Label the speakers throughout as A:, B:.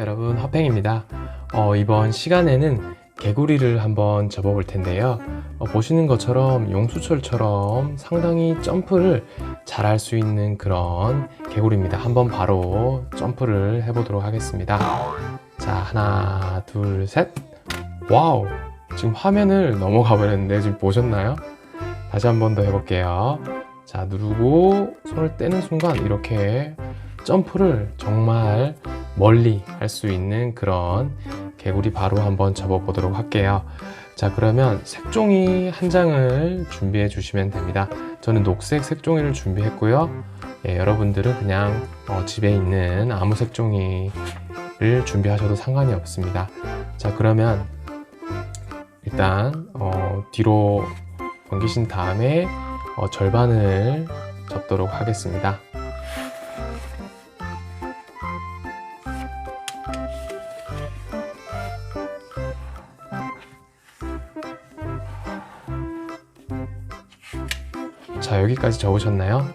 A: 여러분 화팽입니다. 어, 이번 시간에는 개구리를 한번 접어볼 텐데요. 어, 보시는 것처럼 용수철처럼 상당히 점프를 잘할 수 있는 그런 개구리입니다. 한번 바로 점프를 해보도록 하겠습니다. 자, 하나, 둘, 셋. 와우! 지금 화면을 넘어가 버렸는데 지금 보셨나요? 다시 한번 더 해볼게요. 자, 누르고 손을 떼는 순간 이렇게 점프를 정말 멀리 할 수 있는 그런 개구리 바로 한번 접어보도록 할게요. 자, 그러면 색종이 한 장을 준비해 주시면 됩니다. 저는 녹색 색종이를 준비했고요. 예, 여러분들은 그냥 어, 집에 있는 아무 색종이를 준비하셔도 상관이 없습니다. 자, 그러면 일단 어, 뒤로 넘기신 다음에 어, 절반을 접도록 하겠습니다. 자, 여기까지 접으셨나요?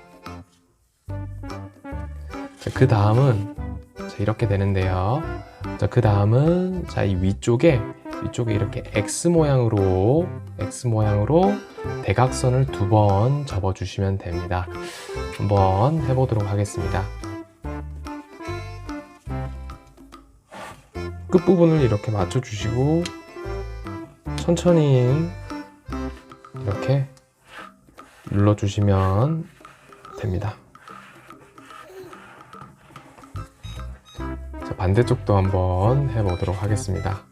A: 자, 그 다음은 자, 이렇게 되는데요. 자, 그 다음은 자, 이 위쪽에 위쪽에 이렇게 X 모양으로 X 모양으로 대각선을 두 번 접어 주시면 됩니다. 한번 해보도록 하겠습니다. 끝부분을 이렇게 맞춰 주시고 천천히 이렇게 눌러 주시면 됩니다. 자, 반대쪽도 한번 해보도록 하겠습니다.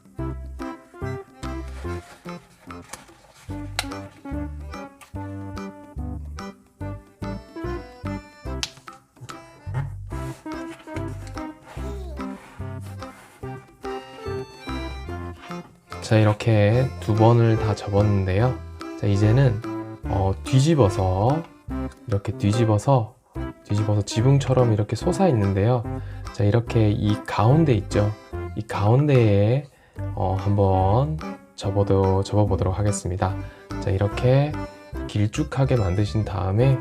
A: 자 이렇게 두 번을 다 접었는데요 자 이제는 어, 뒤집어서 이렇게 뒤집어서 뒤집어서 지붕처럼 이렇게 솟아 있는데요. 자 이렇게 이 가운데 있죠? 이 가운데에 어, 한번 접어도 접어 보도록 하겠습니다. 자 이렇게 길쭉하게 만드신 다음에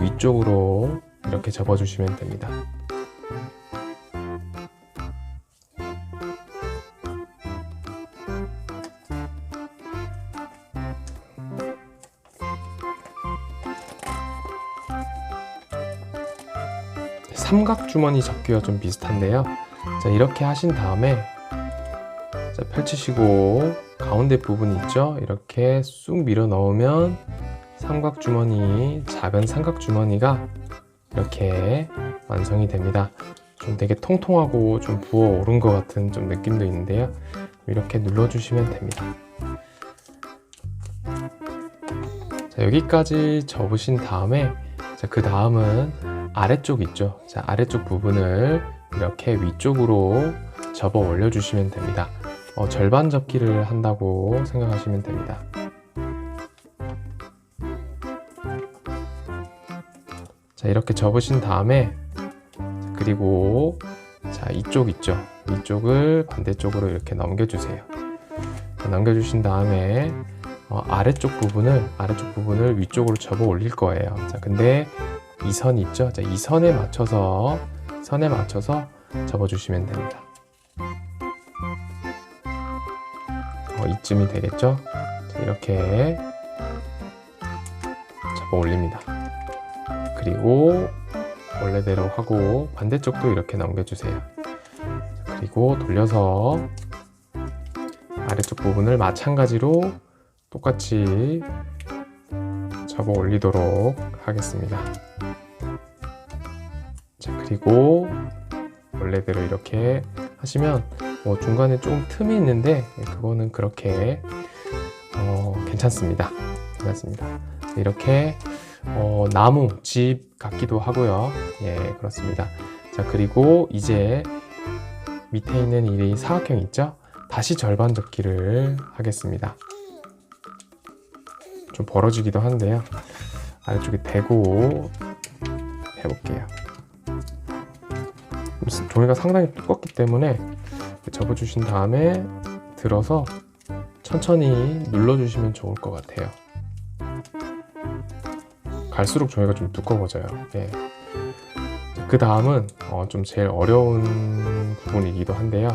A: 위쪽으로 이렇게 접어 주시면 됩니다 삼각 주머니 접기와 좀 비슷한데요. 자, 이렇게 하신 다음에 자, 펼치시고 가운데 부분 있죠? 이렇게 쑥 밀어 넣으면 삼각 주머니, 작은 삼각 주머니가 이렇게 완성이 됩니다. 좀 되게 통통하고 좀 부어 오른 것 같은 좀 느낌도 있는데요. 이렇게 눌러주시면 됩니다. 자, 여기까지 접으신 다음에 자, 그 다음은 아래쪽 있죠. 자, 아래쪽 부분을 이렇게 위쪽으로 접어 올려 주시면 됩니다. 어, 절반 접기를 한다고 생각하시면 됩니다. 자, 이렇게 접으신 다음에 그리고 자, 이쪽 있죠. 이쪽을 반대쪽으로 이렇게 넘겨주세요. 자, 넘겨주신 다음에 어, 아래쪽 부분을 아래쪽 부분을 위쪽으로 접어 올릴 거예요. 자, 근데 이선 있죠? 자, 이 선에 맞춰서 선에 맞춰서 접어주시면 됩니다. 어, 이쯤이 되겠죠? 자, 이렇게 접어 올립니다. 그리고 원래대로 하고 반대쪽도 이렇게 넘겨주세요. 자, 그리고 돌려서 아래쪽 부분을 마찬가지로 똑같이 접어 올리도록 하겠습니다. 자, 그리고 원래대로 이렇게 하시면 뭐 중간에 좀 틈이 있는데 그거는 그렇게 어, 괜찮습니다. 괜찮습니다. 이렇게 어, 나무, 집 같기도 하고요. 예, 그렇습니다. 자, 그리고 이제 밑에 있는 이 사각형 있죠? 다시 절반 접기를 하겠습니다. 좀 벌어지기도 한데요. 아래쪽에 대고 해볼게요. 종이가 상당히 두껍기 때문에 접어주신 다음에 들어서 천천히 눌러주시면 좋을 것 같아요. 갈수록 종이가 좀 두꺼워져요. 예. 자, 그 다음은 어, 좀 제일 어려운 부분이기도 한데요.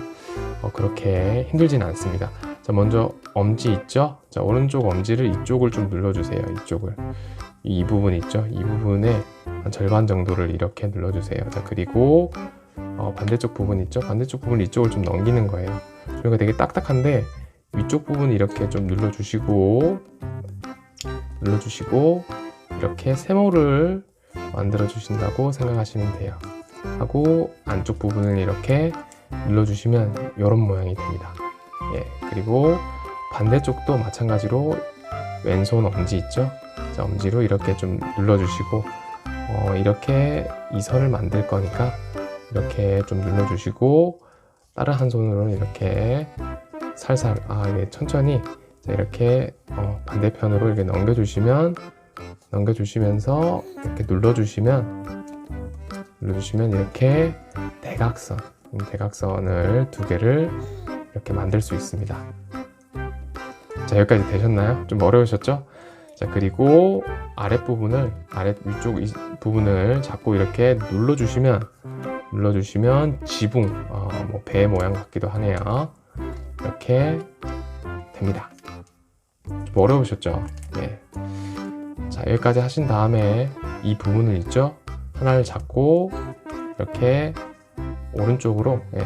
A: 어, 그렇게 힘들진 않습니다. 자, 먼저 엄지 있죠? 자, 오른쪽 엄지를 이쪽을 좀 눌러주세요. 이쪽을. 이 부분 있죠? 이 부분에 한 절반 정도를 이렇게 눌러주세요. 자, 그리고 어, 반대쪽 부분 있죠? 반대쪽 부분 이쪽을 좀 넘기는 거예요. 저희가 되게 딱딱한데 위쪽 부분 이렇게 좀 눌러주시고 눌러주시고 이렇게 세모를 만들어 주신다고 생각하시면 돼요. 하고 안쪽 부분을 이렇게 눌러주시면 이런 모양이 됩니다. 예, 그리고 반대쪽도 마찬가지로 왼손 엄지 있죠? 자, 엄지로 이렇게 좀 눌러주시고 어, 이렇게 이 선을 만들 거니까 이렇게 좀 눌러주시고 다른 한 손으로 이렇게 살살 아 예, 천천히 자, 이렇게 어, 반대편으로 이렇게 넘겨주시면 넘겨주시면서 이렇게 눌러주시면 눌러주시면 이렇게 대각선 음, 대각선을 두 개를 이렇게 만들 수 있습니다. 자 여기까지 되셨나요? 좀 어려우셨죠? 자 그리고 아랫부분을 아랫 위쪽 이 부분을 잡고 이렇게 눌러주시면 눌러주시면 지붕 어, 뭐배 모양 같기도 하네요. 이렇게 됩니다. 좀 어려우셨죠? 예. 자 여기까지 하신 다음에 이 부분을 있죠? 하나를 잡고 이렇게 오른쪽으로 예,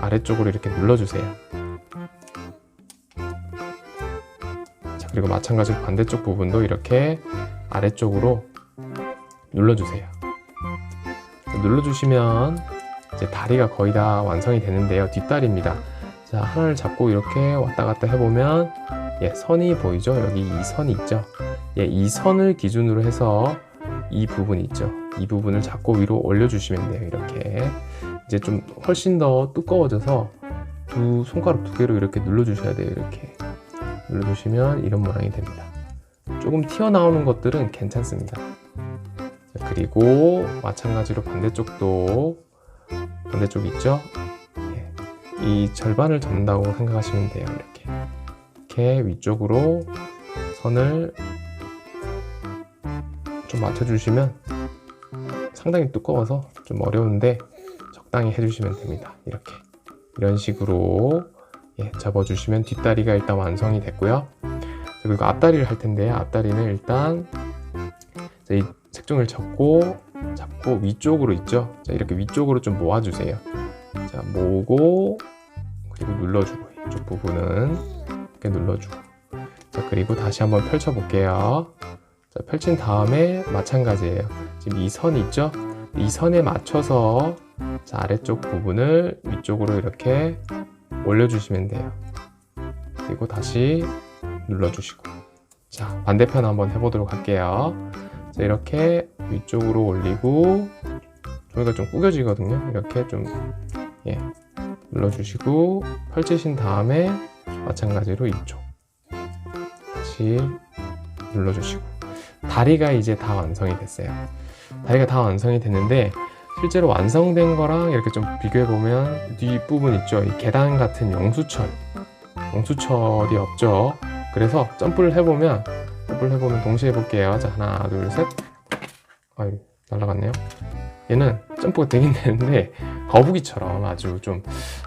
A: 아래쪽으로 이렇게 눌러주세요. 자 그리고 마찬가지로 반대쪽 부분도 이렇게 아래쪽으로 눌러주세요. 눌러주시면 이제 다리가 거의 다 완성이 되는데요. 뒷다리입니다. 자 하나를 잡고 이렇게 왔다 갔다 해보면 예, 선이 보이죠? 여기 이 선이 있죠? 예, 이 선을 기준으로 해서 이 부분 있죠? 이 부분을 잡고 위로 올려주시면 돼요. 이렇게 이제 좀 훨씬 더 두꺼워져서 두 손가락 두 개로 이렇게 눌러 주셔야 돼요. 이렇게 눌러 주시면 이런 모양이 됩니다. 조금 튀어나오는 것들은 괜찮습니다. 자, 그리고 마찬가지로 반대쪽도 반대쪽 있죠? 예, 이 절반을 접는다고 생각하시면 돼요. 이렇게 이렇게 위쪽으로 선을 좀 맞춰주시면 상당히 두꺼워서 좀 어려운데 적당히 해주시면 됩니다. 이렇게 이런 식으로 예, 접어주시면 뒷다리가 일단 완성이 됐고요. 자, 그리고 앞다리를 할 텐데 앞다리는 일단 자, 이 색종이를 잡고 잡고 위쪽으로 있죠. 자, 이렇게 위쪽으로 좀 모아주세요. 자 모으고 그리고 눌러주고 이쪽 부분은 이렇게 눌러주고 자 그리고 다시 한번 펼쳐 볼게요. 자, 펼친 다음에 마찬가지예요. 지금 이 선 있죠? 이 선에 맞춰서 자, 아래쪽 부분을 위쪽으로 이렇게 올려주시면 돼요. 그리고 다시 눌러주시고. 자, 반대편 한번 해보도록 할게요. 자, 이렇게 위쪽으로 올리고, 저희가 좀 구겨지거든요. 이렇게 좀, 예, 눌러주시고, 펼치신 다음에 마찬가지로 이쪽. 다시 눌러주시고. 다리가 이제 다 완성이 됐어요. 다리가 다 완성이 됐는데 실제로 완성된 거랑 이렇게 좀 비교해 보면 뒷부분 있죠. 이 계단 같은 용수철, 용수철이 없죠. 그래서 점프를 해보면 점프를 해보면 동시에 해볼게요. 자 하나, 둘, 셋. 아유 날라갔네요. 얘는 점프가 되긴 되는데 거북이처럼 아주 좀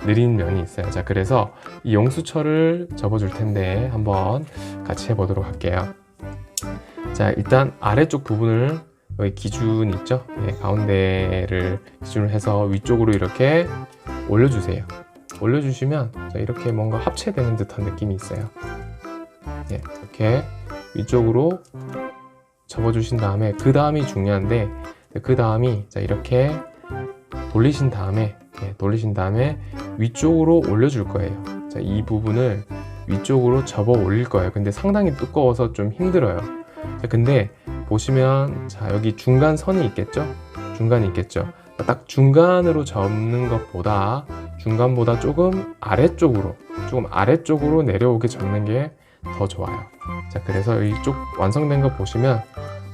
A: 느린 면이 있어요. 자 그래서 이 용수철을 접어 줄 텐데 한번 같이 해보도록 할게요. 자 일단 아래쪽 부분을 여기 기준 있죠 네, 가운데를 기준으로 해서 위쪽으로 이렇게 올려주세요 올려주시면 자, 이렇게 뭔가 합체되는 듯한 느낌이 있어요 네, 이렇게 위쪽으로 접어주신 다음에 그 다음이 중요한데 그 다음이 자, 이렇게 돌리신 다음에 네, 돌리신 다음에 위쪽으로 올려줄 거예요 자, 이 부분을 위쪽으로 접어 올릴 거예요 근데 상당히 두꺼워서 좀 힘들어요 자, 근데 보시면 자 여기 중간 선이 있겠죠? 중간이 있겠죠? 딱 중간으로 접는 것보다 중간보다 조금 아래쪽으로 조금 아래쪽으로 내려오게 접는 게 더 좋아요. 자 그래서 이쪽 완성된 거 보시면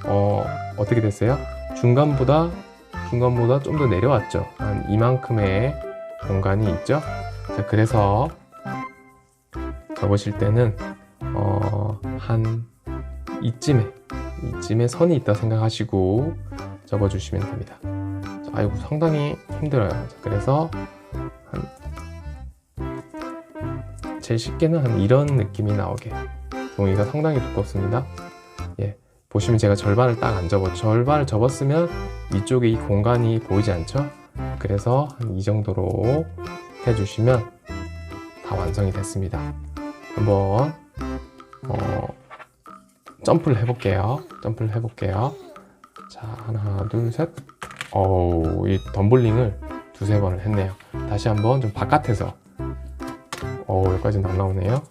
A: 어 어떻게 됐어요? 중간보다 중간보다 좀 더 내려왔죠. 한 이만큼의 공간이 있죠. 자 그래서 접으실 때는 어 한 이쯤에 이쯤에 선이 있다 생각하시고 접어주시면 됩니다. 자, 아이고 상당히 힘들어요. 그래서 한 제일 쉽게는 한 이런 느낌이 나오게 종이가 상당히 두껍습니다. 예, 보시면 제가 절반을 딱 안 접었죠. 절반을 접었으면 위쪽에 이 공간이 보이지 않죠? 그래서 한 이 정도로 해주시면 다 완성이 됐습니다. 한번 어, 점프를 해볼게요. 점프를 해볼게요. 자, 하나, 둘, 셋. 어우, 이 덤블링을 두세 번을 했네요. 다시 한번 좀 바깥에서. 어우, 여기까지 안 나오네요.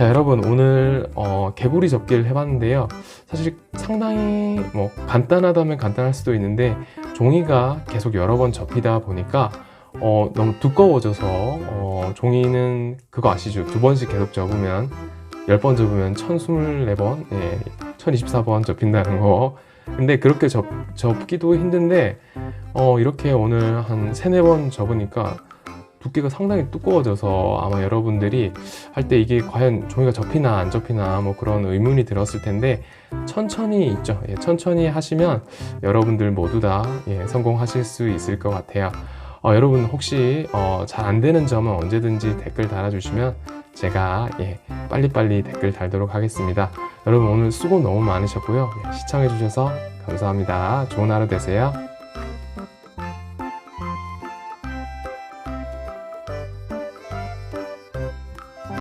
A: 자, 여러분, 오늘, 어, 개구리 접기를 해봤는데요. 사실 상당히 뭐 간단하다면 간단할 수도 있는데, 종이가 계속 여러 번 접히다 보니까, 어, 너무 두꺼워져서, 어, 종이는 그거 아시죠? 두 번씩 계속 접으면, 10번 접으면 1024번, 예, 1024번 접힌다는 거. 근데 그렇게 접, 접기도 힘든데, 어, 이렇게 오늘 한 세네 번 접으니까 두께가 상당히 두꺼워져서 아마 여러분들이 할 때 이게 과연 종이가 접히나 안 접히나 뭐 그런 의문이 들었을 텐데 천천히 있죠. 예, 천천히 하시면 여러분들 모두 다 예, 성공하실 수 있을 것 같아요. 어, 여러분 혹시 어, 잘 안 되는 점은 언제든지 댓글 달아주시면 제가 예, 빨리빨리 댓글 달도록 하겠습니다. 여러분 오늘 수고 너무 많으셨고요. 예, 시청해주셔서 감사합니다. 좋은 하루 되세요.